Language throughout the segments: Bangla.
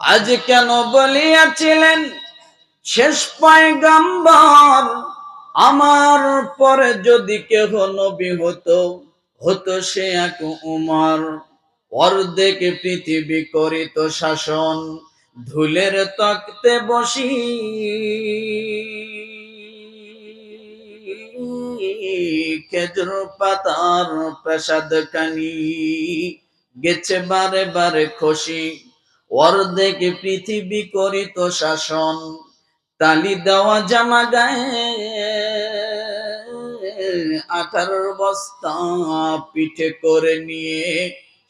আজ কেন বলিয়াছিলেন? শেষ পয়গাম্বর, আমার পরে যদি কেহ নবী হতো হতো সে এক উমর। অর্ধেক পৃথিবী করিত শাসন, ধুলের তক্তে বসি। খেজুর পাতার প্রসাদ কানি গেছে বারে বারে খুশি অর্ধেক পৃথিবী করিত শাসন, তালি দেওয়া জামা গায়ে। আঠার বস্তা পিঠে করে নিয়ে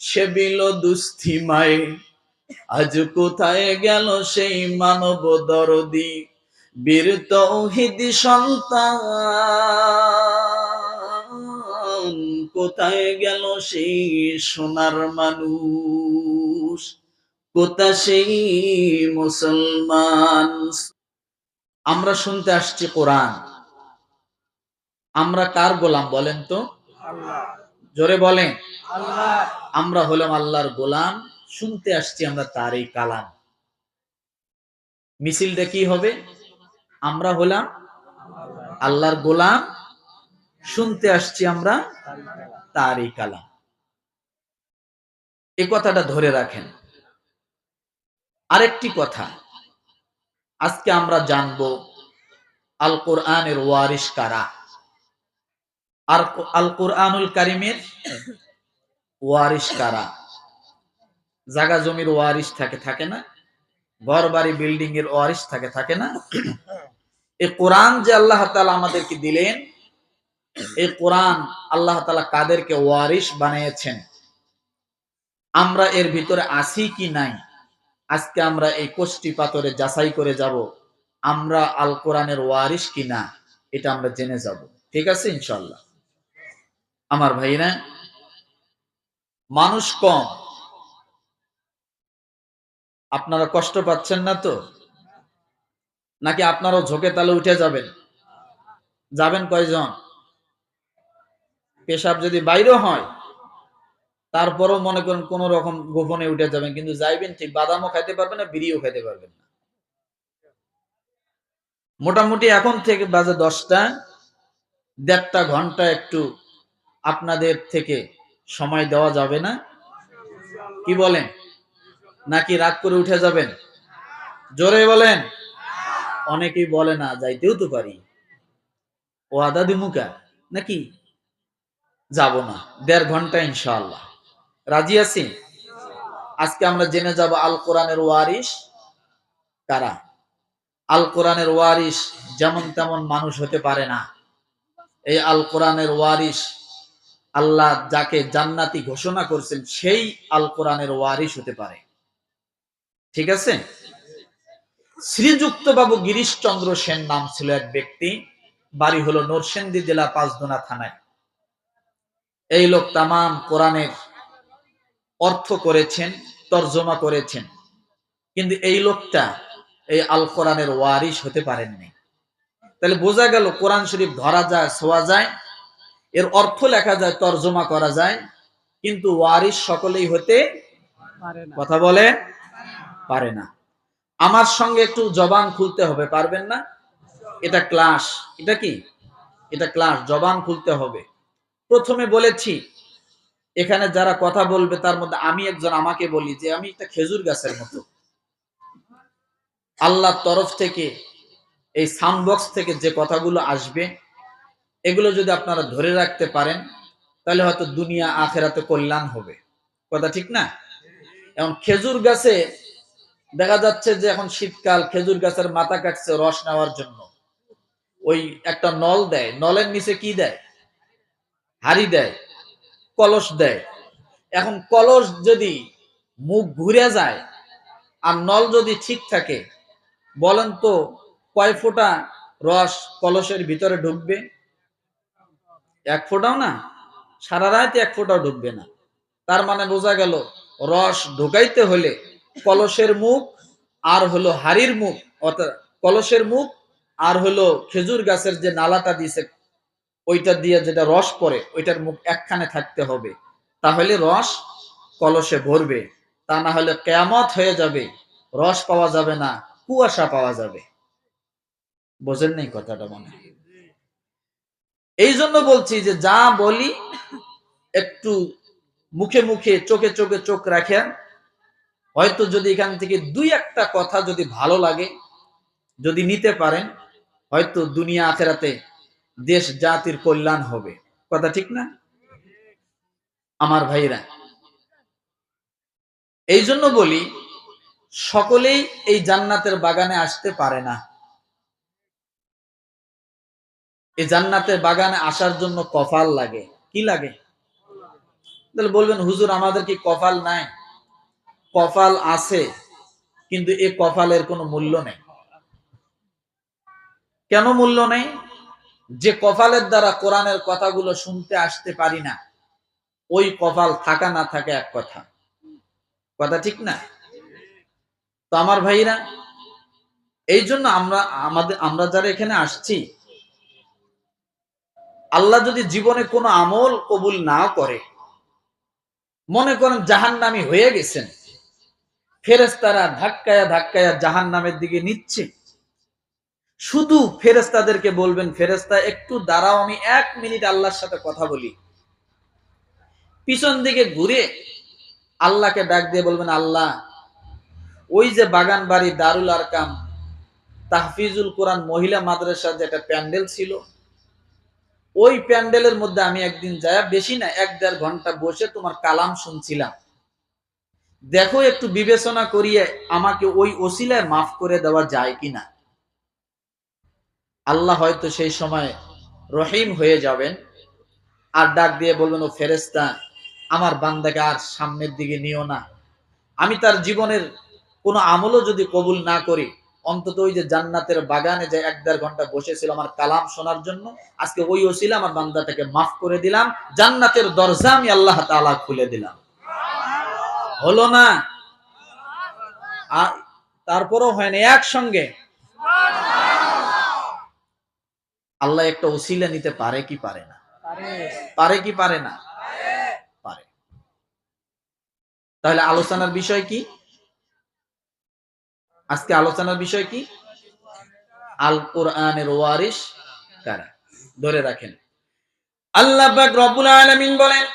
সে বিল দুস্থিমায় আজ কোথায় গেল সেই মানব দরদি? বীর তৌহিদি সন্তান, কোথায় গেল সেই সোনার মানুষ? কোথা সেই মুসলমান? আমরা শুনতে আসছি কোরআন। আমরা কার গোলাম বলেন তো? জোরে বলেন। আমরা হলাম আল্লাহর গোলাম শুনতে আসছি আমরা তার এই কালাম। মিছিলটা কি হবে? আমরা হলাম আল্লাহর গোলাম শুনতে আসছি আমরা তার এই কালাম। এ কথাটা ধরে রাখেন। আরেকটি কথা। আজকে আমরা জানব আল কোরআনের ওয়ারিস কারা? আর আল কোরআনুল কারিমের ওয়ারিস কারা? জাগা জমির ওয়ারিস থাকে থাকে না? ঘর বাড়ি বিল্ডিং এর ওয়ারিস থাকে থাকে না? এই কোরআন যে আল্লাহ তালা আমাদেরকে দিলেন এই কোরআন আল্লাহ তালা কাদেরকে ওয়ারিস বানিয়েছেন? আমরা এর ভিতরে আসি কি নাই? আজকে আমরা এই কোষ্টি পাথরে যাচাই করে যাব, আমরা আল কোরআনের ওয়ারিস কি না এটা আমরা জেনে যাব। ঠিক আছে ইনশাল্লাহ আমার ভাইরা মানুষ কম। আপনারা কষ্ট পাচ্ছেন না তো? নাকি আপনারাও ঝোঁকে তালে উঠে যাবেন? যাবেন কয়জন? পেশাব যদি বাইরে হয় তারপরও মনে করেন কোন রকম গোপনে উঠে যাবেন, কিন্তু যাইবেন ঠিক বাদামও খাইতে পারবেন না, বিড়িও খাইতে পারবেন না। মোটামুটি এখন থেকে বাজে দশটা, দেড়টা ঘণ্টা একটু আপনাদের থেকে সময় দেওয়া যাবে না। কি বলেন? নাকি রাগ করে উঠে যাবেন? জোরে বলেন। অনেকেই বলে না, যাইতেও তো পারি। ও আদা দিমুকা নাকি? যাব না। দেড় ঘণ্টা ইনশাআল্লাহ। রাজি আছি? আজকে আমরা জেনে যাব আল কোরআনের ওয়ারিস কারা? আল কোরআনের ওয়ারিস যেমন তেমন মানুষ হতে পারে না। এই আল কোরআনের ওয়ারিস আল্লাহ যাকে জান্নাতি ঘোষণা করছেন, সেই আল কোরআনের ওয়ারিস হতে পারে। ঠিক আছে? শ্রীযুক্ত বাবু গিরিশ চন্দ্র সেন নাম ছিল এক ব্যক্তি। বাড়ি হলো নরসেন্দি জেলা পাঁচদোনা থানায়। এই লোক তামাম কোরআনের অর্থ করেছেন তর্জমা করেছেন। কিন্তু এই লোকটা এই আল কোরআনের ওয়ারিস হতে পারেননি। তাহলে বোঝা গেল কোরআন শরীফ ধরা যায় ছোঁয়া যায় এর অর্থ লেখা যায় তর্জমা করা যায় কিন্তু ওয়ারিস সকলেই হতে কথা বলে পারে না। আমার সঙ্গে একটু জবান খুলতে হবে পারবেন না? এটা ক্লাস। এটা কি? এটা ক্লাস জবান খুলতে হবে। প্রথমে বলেছি এখানে যারা কথা বলবে, তার মধ্যে আমি একজন আমাকে বলি যে, আমি একটা খেজুর গাছের মতো। আল্লাহর তরফ থেকে এই সাউন্ড বক্স থেকে যে কথাগুলো আসবে, এগুলো যদি আপনারা ধরে রাখতে পারেন, তাহলে হয়তো দুনিয়া আখেরাতে কল্যাণ হবে। কথা ঠিক না? এখন খেজুর গাছে দেখা যাচ্ছে যে এখন শীতকাল, খেজুর গাছের মাথা কাটছে রস নেওয়ার জন্য। ওই একটা নল দেয়, নলের নিচে কি দেয়? হাড়ি দেয়। কলস দেয়। এখন কলস যদি মুখ ঘুরে যায় আর নল যদি ঠিক থাকে, বলেন তো কয় ফোঁটা রস কলসের ভিতরে ঢুকবে? এক ফোঁটাও না, সারা রাত এক ফোঁটাও ঢুকবে না। তার মানে বোঝা গেল রস ঢুকাইতে হলে কলসের মুখ আর হলো হাড়ির মুখ, অর্থাৎ কলসের মুখ আর হলো খেজুর গাছের যে নালাটা দিয়েছে ওইটা দিয়ে যেটা রস পরে ওইটার মুখ একখানে থাকতে হবে। তাহলে রস কলসে ভরবে, তা না হলে কেয়ামত হয়ে যাবে, রস পাওয়া যাবে না, কুয়াশা পাওয়া যাবে। বোঝেন নাই কথাটা মনে এই জন্য বলছি যে যা বলি, একটু মুখে মুখে, চোখে চোখে চোখ রাখেন। হয়তো যদি এখান থেকে দুই একটা কথা যদি ভালো লাগে, যদি নিতে পারেন, হয়তো দুনিয়া আখেরাতে দেশ জাতির কল্যাণ হবে। কথা ঠিক না? আমার ভাইরা, এই জন্য বলি, সকলেই এই জান্নাতের বাগানে আসতে পারে না। এই জান্নাতের বাগানে আসার জন্য কফাল লাগে। কি লাগে? তাহলে বলবেন, হুজুর, আমাদের কি কপাল নাই? কপাল আছে, কিন্তু এই কপালের কোনো মূল্য নেই। কেন মূল্য নেই? যে কপালের দ্বারা কোরআনের কথাগুলো শুনতে আসতে পারি না, ওই কপাল থাকা না থাকে এক কথা। কথা ঠিক না? তো আমার ভাইরা, এই জন্য আমরা, আমাদের, আমরা যারা এখানে আসছি, আল্লাহ যদি জীবনে কোনো আমল কবুল না করে, মনে করেন জাহান নামি হয়ে গেছেন ফেরেস্তারা ধাক্কায়া ধাক্কায়া জাহান নামের দিকে নিচ্ছে। শুধু ফেরেস্তাদেরকে বলবেন ফেরেস্তা একটু দাঁড়াও, আমি এক মিনিট আল্লাহর সাথে কথা বলি। পিছন দিকে ঘুরে আল্লাহকে ডাক দিয়ে বলবেন, আল্লাহ, ওই যে বাগান বাড়ি দারুল আরকাম, তাহফিজুল কোরআন মহিলা মাদ্রাসার যে একটা প্যান্ডেল ছিল, ওই প্যান্ডেলের মধ্যে আমি একদিন যায় বেশি না, এক দেড় ঘণ্টা বসে তোমার কালাম শুনছিলাম। দেখো, একটু বিবেচনা করিয়ে আমাকে ওই ওসিলায় মাফ করে দেওয়া যায় কিনা? আল্লাহ হয়তো সেই সময় রহিম হয়ে যাবেন আর ডাক দিয়ে বলবেন, ও ফেরেস্তা আমার বান্দাকে আর সামনের দিকে নিও না। আমি তার জীবনের কোনো আমলও যদি কবুল না করি, অন্তত ওই যে জান্নাতের বাগানে যে এক দেড় ঘণ্টা বসেছিল আমার কালাম শোনার জন্য, আজকে ওই ওসিলা আমার বান্দাটাকে মাফ করে দিলাম, জান্নাতের দরজা আমি আল্লাহ তালা খুলে দিলাম। হলো না? তারপরও হয় না, একসঙ্গে আল্লাহ একটা ওসিলা নিতে পারে কি পারে না পারে কি পারে না পারে তাহলে আলোচনার বিষয় কি আজকে আলোচনার বিষয় কি আল কোরআনের ওয়ারিস কারা ধরে রাখেন আল্লাহ পাক রব্বুল আলামিন বলেন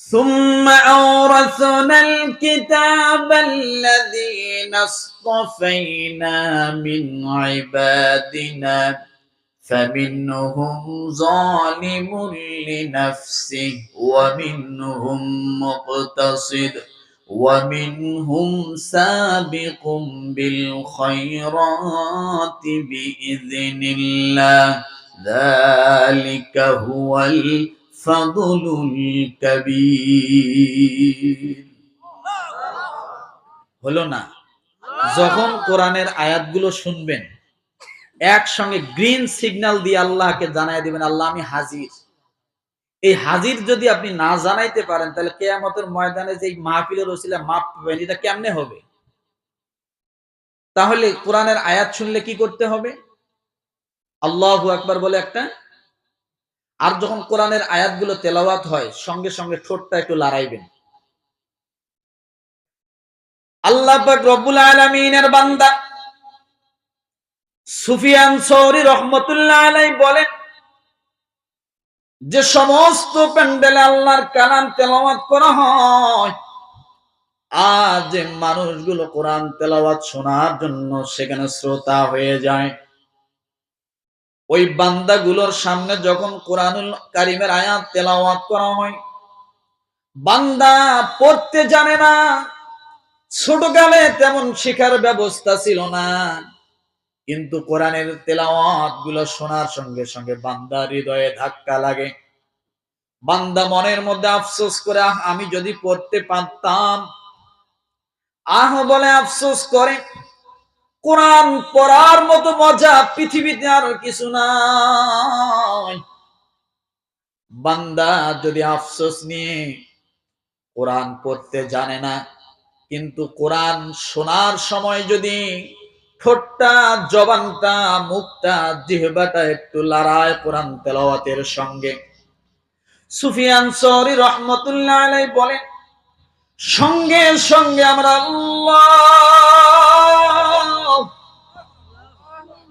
ثم أورثنا الكتاب الذين اصطفينا من عبادنا فمنهم ظالم لنفسه ومنهم مقتصد ومنهم سابق بالخيرات بإذن الله ذلك هو الفضل الكبير হলো না যখন কোরআনের আয়াতগুলো শুনবেন একসঙ্গে গ্রিন সিগন্যাল দিয়ে আল্লাহকে জানাই দিবেন, আল্লাহ, আমি হাজির। এই হাজির যদি আপনি না জানাইতে পারেন, তাহলে কেয়ামতের ময়দানে যে মাহফিলের ওসিলা মাপ পাবেন, এটা কেমনে হবে? তাহলে কোরআনের আয়াত শুনলে কি করতে হবে? আল্লাহু আকবার বলে একটা। আর যখন কোরআনের আয়াতগুলো তেলাওয়াত হয়, সঙ্গে সঙ্গে ঠোঁটটা একটু লড়াইবেন। আল্লাহ পাক রব্বুল আলামিনের বান্দা সুফিয়ান সৌরি রহমতুল্লাহ আলাই বলেন, যে সমস্ত প্যান্ডেলে আল্লাহর কালাম তেলাওয়াত করা হয়, আর যে মানুষগুলো কোরআন তেলাওয়াত শোনার জন্য সেখানে শ্রোতা হয়ে যায়। ওই বান্দাগুলোর সামনে যখন কোরআনুল কারিমের আয়াত তেলাওয়াত করা হয়, বান্দা পড়তে জানে না, ছোটকালে তেমন শিখার ব্যবস্থা ছিল না। কিন্তু কোরআনের তেলাওয়াতগুলো শোনার সঙ্গে সঙ্গে বান্দা হৃদয়ে ধাক্কা লাগে। বান্দা মনের মধ্যে আফসোস করে আমি যদি পড়তে পারতাম। আহ, বলে আফসোস করে, কোরআন পড়ার মতো মজা পৃথিবীতে আর কিছু নাই। বান্দা যদি আফসোস নিয়ে কোরআন পড়তে জানে না, কিন্তু কোরআন শোনার সময় যদি ঠোঁটটা, জবানটা, মুখটা, জিহবাটা একটু লড়ায় কোরআন তেলাওয়াতের সঙ্গে। সুফিয়ান সরি রহমতুল্লাহ আলাই বলেন, সঙ্গে সঙ্গে আমরা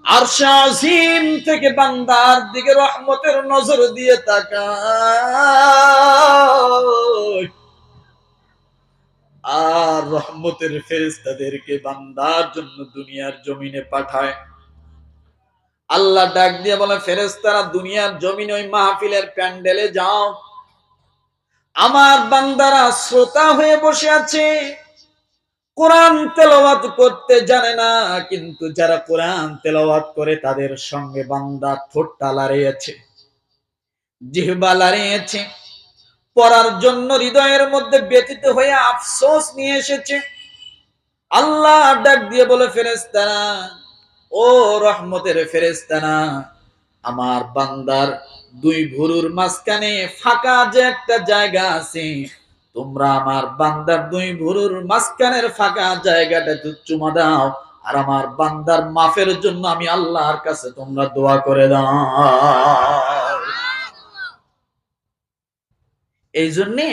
আর শাহিম থেকে বান্দার দিকে রহমতের নজর দিয়ে তাকায় আর রহমতের ফেরেশতাদেরকে বান্দার জন্য দুনিয়ার জমিনে পাঠায়। আল্লাহ ডাক দিয়ে বলে, ফেরেশতারা, দুনিয়ার জমিনে ওই মাহফিলের প্যান্ডেলে যাও। আমার বান্দারা শ্রোতা হয়ে বসে আছে। কোরআন তেলাওয়াত করতে জানে না, কিন্তু যারা কোরআন তেলাওয়াত করে তাদের সঙ্গে বান্দা ঠোঁটটা লাড়িয়েছে, জিহবা লাড়িয়েছে। পড়ার জন্য হৃদয়ের মধ্যে ব্যতীত হয়ে আফসোস নিয়ে এসেছে। আল্লাহ ডাক দিয়ে বলে ফেরেস্তানা ও রহমতের ফেরেস্তানা আমার বান্দার দুই ভুরুর মাঝখানে ফাঁকা যে একটা জায়গা আছে, তোমরা আমার বান্দার দুই ভুরুর মাঝখানের ফাঁকা জায়গাটা চুমা দাও, আর আমার বান্দার মাফের জন্য আমি আল্লাহর কাছে তোমরা দোয়া করে দাও। এই জন্যে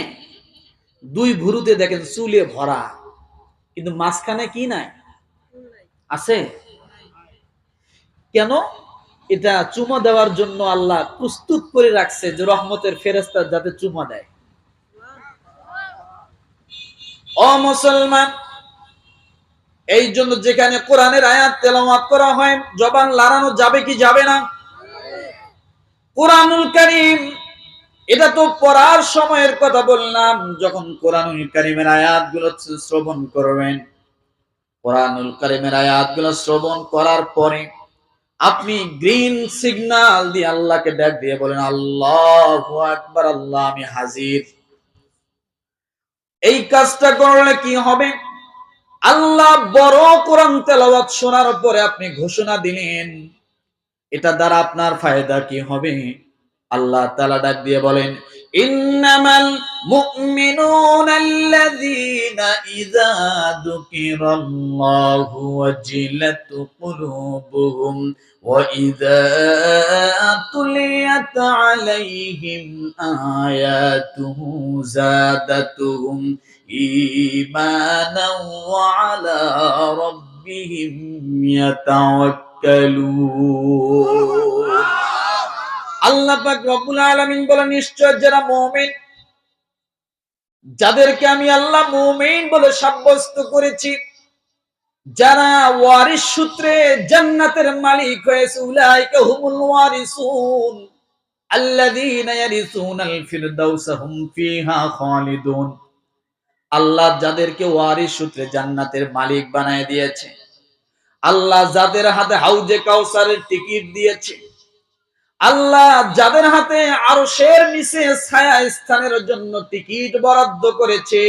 দুই ভুরুতে দেখেন চুলে ভরা, কিন্তু মাঝখানে কি নাই? আছে? কেন? এটা চুমা দেওয়ার জন্য আল্লাহ প্রস্তুত করে রাখছে যে রহমতের ফেরেস্তা যাতে চুমা দেয়। ও মুসলমান, এই জন্য যেখানে কোরআনের আয়াত তেলাওয়াত করা হয়, জবান লাড়ানো যাবে কি যাবে না? কোরআনুল করিম এটা তো পড়ার সময়ের কথা বললাম, যখন কোরআনুল করিমের আয়াতগুলো শ্রবণ করবেন। কোরআনুল করিমের আয়াতগুলো শ্রবণ করার পরে আপনি গ্রিন সিগন্যাল দিয়ে আল্লাহকে ডাক দিয়ে বলেন, আল্লাহ আকবার, আল্লাহ, আমি হাজির। এই কাজটা করলে কি হবে? আল্লাহ বড় কোরআন তেলাওয়াত শোনার পরে আপনি ঘোষণা দিলেন, এটা দ্বারা আপনার ফায়দা কি হবে? আল্লাহ তাআলা ডাক দিয়ে বলেন, ইন্নামাল মুমিনুনা আল্লাযীনা ইযা যুকিরাল্লাহু ওয়াজিলাত কুলুবুহুম ওয়া ইযা তুলিয়াত আলাইহিম আয়াতুহু যাদাতুহুম ঈমানান ওয়া আলা রাব্বিহিম ইয়াতাওয়াক্কালুন। আল্লাহ পাক রব্বুল আলামিন বলে নিশ্চয় যারা মুমিন, যাদেরকে আমি আল্লাহ মুমিন বলে সাব্যস্ত করেছি, যারা ওয়ারিস সূত্রে জান্নাতের মালিক হয়েছে, উলাইকা হুমুল ওয়ারিসুন, আল্লাযীনা ইয়ারিসুনাল ফিরদাউস হুম ফিহা খালিদুন। আল্লাহ যাদেরকে ওয়ারিস সূত্রে জান্নাতের মালিক বানায় দিয়েছে, আল্লাহ যাদের হাতে হাউজে কাউসারের টিকিট দিয়েছে আল্লাহ যাদের হাতে আরও শের নিচে ছায়া স্থানের জন্য টিকিট বরাদ্দ করেছে,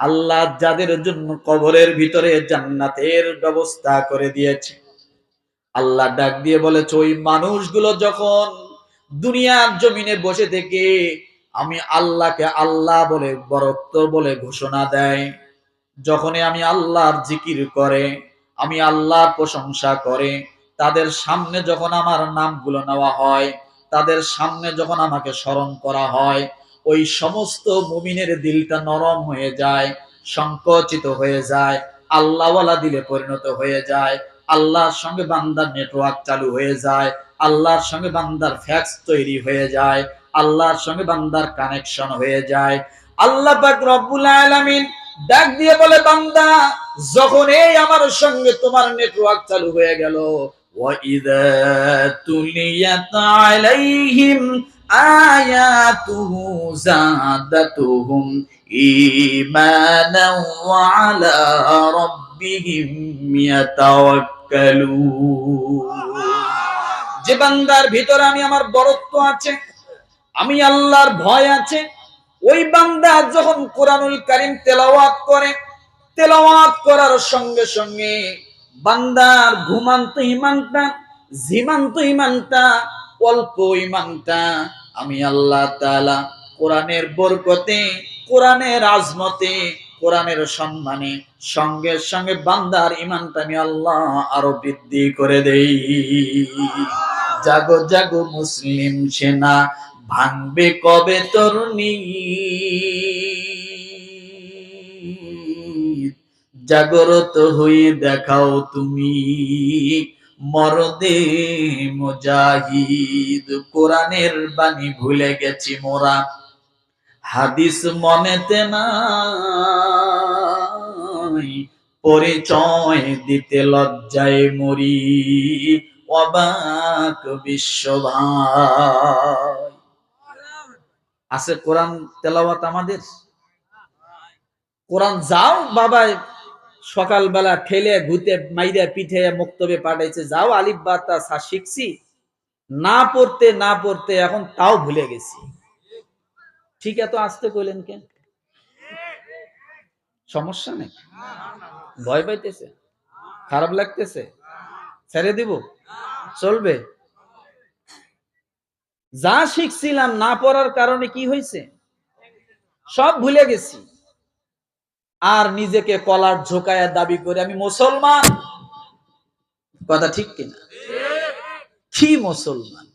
আল্লাহ যাদের জন্য কবরের ভিতরে জান্নাতের ব্যবস্থা করে দিয়েছে। আল্লাহ ডাক দিয়ে বলেছে, ওই মানুষগুলো যখন দুনিয়ার জমিনে বসে থেকে আমি আল্লাহকে আল্লাহ বলে, বরত্ব বলে ঘোষণা দেয়, যখনই আমি আল্লাহর জিকির করে, আমি আল্লাহর প্রশংসা করে তাদের সামনে যখন আমার নামগুলো নেওয়া হয়, তাদের সামনে যখন আমাকে স্মরণ করা হয়, ওই সমস্ত মুমিনের দিলটা নরম হয়ে যায়, সংকোচিত হয়ে যায়, আল্লাহওয়ালা দিলে পরিণত হয়ে যায়, আল্লাহর সঙ্গে বান্দার নেটওয়ার্ক চালু হয়ে যায়, আল্লাহর সঙ্গে বান্দার ফ্যাক্স তৈরি হয়ে যায়, আল্লাহর সঙ্গে বান্দার কানেকশন হয়ে যায়। আল্লাহ পাক রব্বুল আলামিন ডাক দিয়ে বলে, বান্দা, যখন এই আমার সঙ্গে তোমার নেটওয়ার্ক চালু হয়ে গেল وإذا تليت عليهم آياته زادتهم إيمانا وعلى ربهم يتوكلون যে বান্দার ভিতরে আমি আমার বরত্ব আছে আমি আল্লাহর ভয় আছে ওই বান্দা যখন কোরআনুল কারিম তেলাওয়াত করে তেলাওয়াত করার সঙ্গে সঙ্গে বান্দার ঘুমান্ত ইমানটা ঝিমান্ত ইমানটা, অল্প ইমানটা। আমি আল্লাহ তাআলা কোরআনের বরকতে, কোরআনের আজমতে, কোরআনের সম্মানে সঙ্গে সঙ্গে বান্দার ইমানটা আমি আল্লাহ আরও বৃদ্ধি করে দেই। জাগো জাগো মুসলিম সেনা, ভাঙবে কবে তরুণী? জাগরত হয়ে দেখাও তুমি। মরদে মুজাহিদ, কোরআনের বাণী ভুলে গেছি মোরা। হাদিস মনেতে নাই, পরিচয় দিতে লজ্জায় মরি। অবাক বিশ্ব ভাই। আছে কোরআন তেলাওয়াত আমাদের? কোরআন যাও বাবা সকালবেলা ঠেলে, ঘুতে, মাইরা পিঠে মুক্তবে পাঠাইছে, যাও আলিফ বাতা সা শিখছি। না পড়তে না পড়তে এখন তাও ভুলে গেছি। ঠিক এত আসতে কইলেন কেন? সমস্যা নেই। ভয় পাইতেছে? খারাপ লাগতেছে? ছেড়ে দিব? চলবে? যা শিখছিলাম না পড়ার কারণে কি হয়েছে সব ভুলে গেছি। আর নিজেকে কলার ঝোকায়া দাবি করে, আমি মুসলমান। কথা ঠিক কিনা? কি মুসলমান?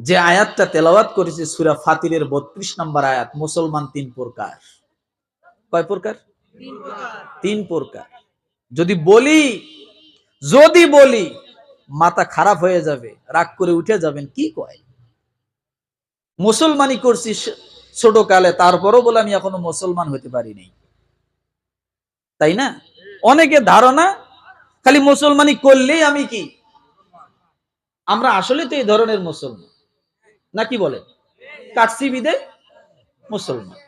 যে আয়াতটা তেলাওয়াত করেছে সুরা ফাতিরের বত্রিশ নম্বর আয়াত, মুসলমান তিন প্রকার। কয় প্রকার? তিন প্রকার। যদি বলি যদি বলি, মাথা খারাপ হয়ে যাবে, রাগ করে উঠে যাবেন, কি কয়? মুসলমানি করছি স- ছোট কালে তারপরও বলে আমি এখনও মুসলমান হতে পারিনি তাই না? অনেকে ধারণা, খালি মুসলমানি করলেই আমি কি? আমরা আসলে তো এই ধরনের মুসলমান। নাকি বলে? কাটসি বিদে মুসলমান।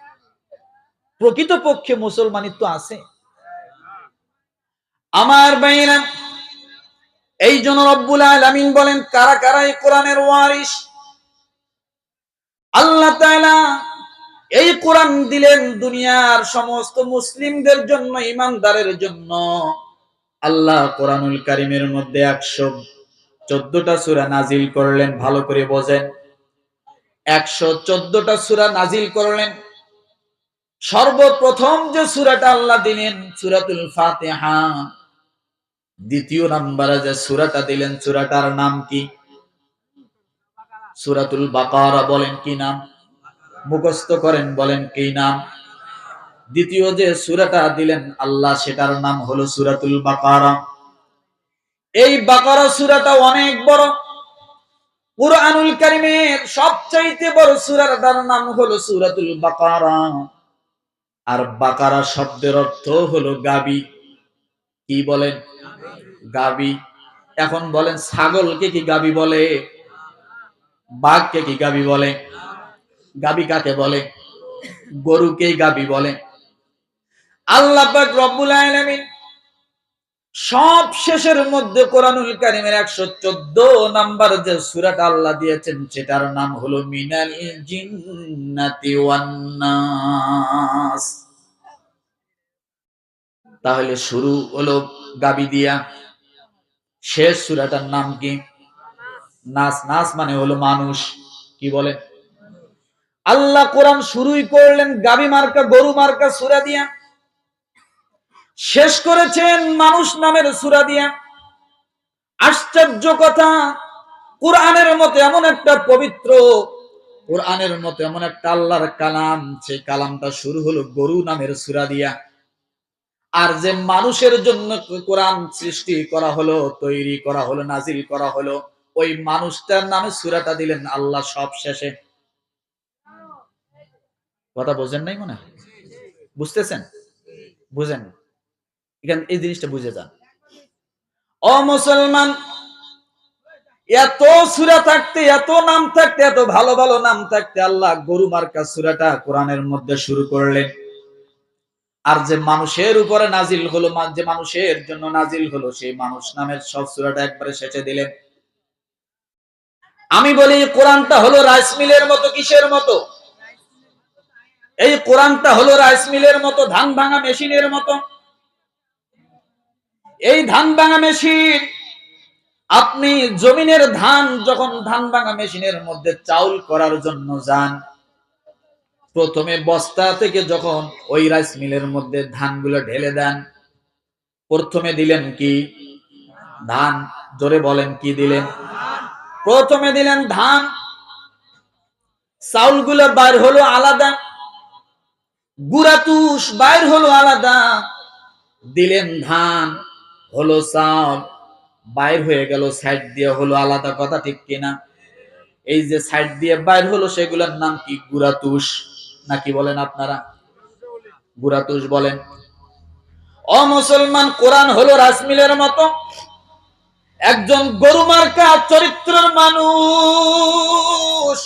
প্রকৃত পক্ষে মুসলমানিত্ব আছে। আমার বাইরা এই জন্য রব্বুল আলামিন বলেন, কারা কারা এই কোরআনের ওয়ারিস আল্লাহ তাআলা এই কোরআন দিলেন দুনিয়ার সমস্ত মুসলিমদের জন্য, ইমানদারের জন্য। আল্লাহ কোরআনুল কারিমের মধ্যে একশো চোদ্দটা সূরা নাজিল করলেন, ভালো করে বোঝেন। একশো চোদ্দটা সূরা নাজিল করলেন। সর্বপ্রথম যে সুরাটা আল্লাহ দিলেন, সুরাতুল ফাতিহা। দ্বিতীয় নাম্বারে যে সুরাটা দিলেন, সুরাটার নাম কি? সুরাতুল বাকারা বলেন কি নাম? মুখস্থ করেন, বলেন, কি নাম? দ্বিতীয় যে সূরাটা দিলেন আল্লাহ, সেটার নাম হলো সূরাতুল বাকারা। এই বাকারা সূরাটা অনেক বড়। কুরআনুল কারীমের সবচাইতে বড় সূরাটার নাম হলো সূরাতুল বাকারা। আর বাকারা শব্দের অর্থ হলো গাবি। কি বলেন? গাবি। এখন বলেন, ছাগলকে কি গাবি বলে? বাঘকে কি গাবি বলে? গাবি কাকে বলে? গরুকেই গাবি বলে। আল্লাহ রব্বুল আলামিন সব শেষের মধ্যে কোরআনুল কারিমের একশো চোদ্দ নাম্বার যে সূরাটা আল্লাহ দিয়েছেন, সেটার নাম হলো মিনাল তাহলে শুরু হলো গাবি দিয়া। শেষ সুরাটার নাম কি? নাস। নাস মানে হলো মানুষ। কি বলে? আল্লাহ কোরআন শুরুই করলেন, গাবি মার্কা, গরু মার্কা, সূরা দিয়া। শেষ করেছেন মানুষ নামের সূরা দিয়া। আশ্চর্য কথা, কোরআনের মতো এমন একটা পবিত্র, কোরআনের মতো এমন একটা আল্লাহর কালাম, সেই কালামটা শুরু হলো গরু নামের সূরা দিয়া। আর যে মানুষের জন্য কোরআন সৃষ্টি করা হলো, তৈরি করা হলো, নাজিল করা হলো, ওই মানুষটার নামে সুরাটা দিলেন আল্লাহ সব শেষে কথা বোঝেন নাই মনে হয়? বুঝতেছেন? বুঝেন এখান এই জিনিসটা বুঝে যান। ও মুসলমান, এত সুরা থাকতে, এত নাম থাকতে, এত ভালো ভালো নাম থাকতে আল্লাহ গরু মার্কা সুরাটা কোরআনের মধ্যে শুরু করলেন। আর যে মানুষের উপরে নাজিল হলো যে মানুষের জন্য নাজিল হলো, সেই মানুষ নামের সব সুরাটা একবারে শেষে দিলেন। আমি বলি, কোরআনটা হলো রাইস মিলের মতো, কিসের মতো? এই কোরআনটা হলো রাইস মিলের মতো, ধান ভাঙা মেশিনের মতো। এই ধান ভাঙা মেশিন, আপনি জমিনের ধান যখন ধান ভাঙা মেশিনের মধ্যে চাউল করার জন্য যান, প্রথমে বস্তা থেকে যখন ওই রাইস মিলের মধ্যে ধানগুলো ঢেলে দেন, প্রথমে দিলেন কি? ধান। জোরে বলেন, কি দিলেন? প্রথমে দিলেন ধান। চাউলগুলো বাইর হলো আলাদা। গুড়া তুষ বাইর হলো আলাদা। দিলেন ধান, হলো চাল, বাইর হয়ে গেল, সাইড দিয়ে হলো আলাদা কথা, ঠিক কিনা? এই যে সাইড দিয়ে বাইর হলো, সেগুলোর নাম কি? গুরাতুষ নাকি বলেন আপনারা? গুরাতুষ বলেন। অ মুসলমান, কোরআন হলো রাসমিলের মতো, একজন গরু চরিত্রের মানুষ।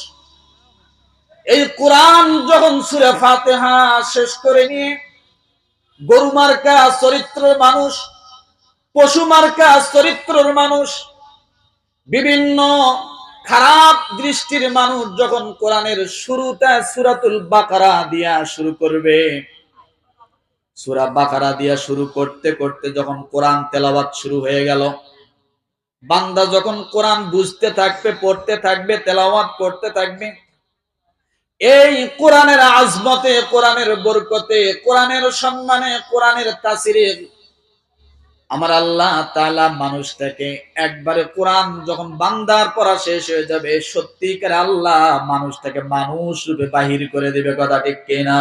এই কোরআন যখন সুরে ফাতেহা শেষ করে নিয়ে গরু মার্কা, চরিত্রের মানুষ, পশু মার্কা, চরিত্রের মানুষ, বিভিন্ন খারাপ দৃষ্টির মানুষ যখন কোরআনের শুরুটা সুরাতুল বাকারা দিয়া শুরু করবে, সুরা বাকারা দিয়া শুরু করতে করতে যখন কোরআন তেলাওয়াত শুরু হয়ে গেল, বান্দা যখন কোরআন বুঝতে থাকবে, পড়তে থাকবে, তেলাওয়াত করতে থাকবে এই কোরআনের আজমতে, কোরআনের বরকতে, কোরআনের সম্মানে, কোরআনের তাসিরে আমার আল্লাহ তালা মানুষটাকে একবারে কোরআন যখন বান্দার পড়া শেষ হয়ে যাবে, সত্যিকার আল্লাহ মানুষটাকে মানুষ রূপে বাহির করে দিবে, কথা ঠিক কিনা?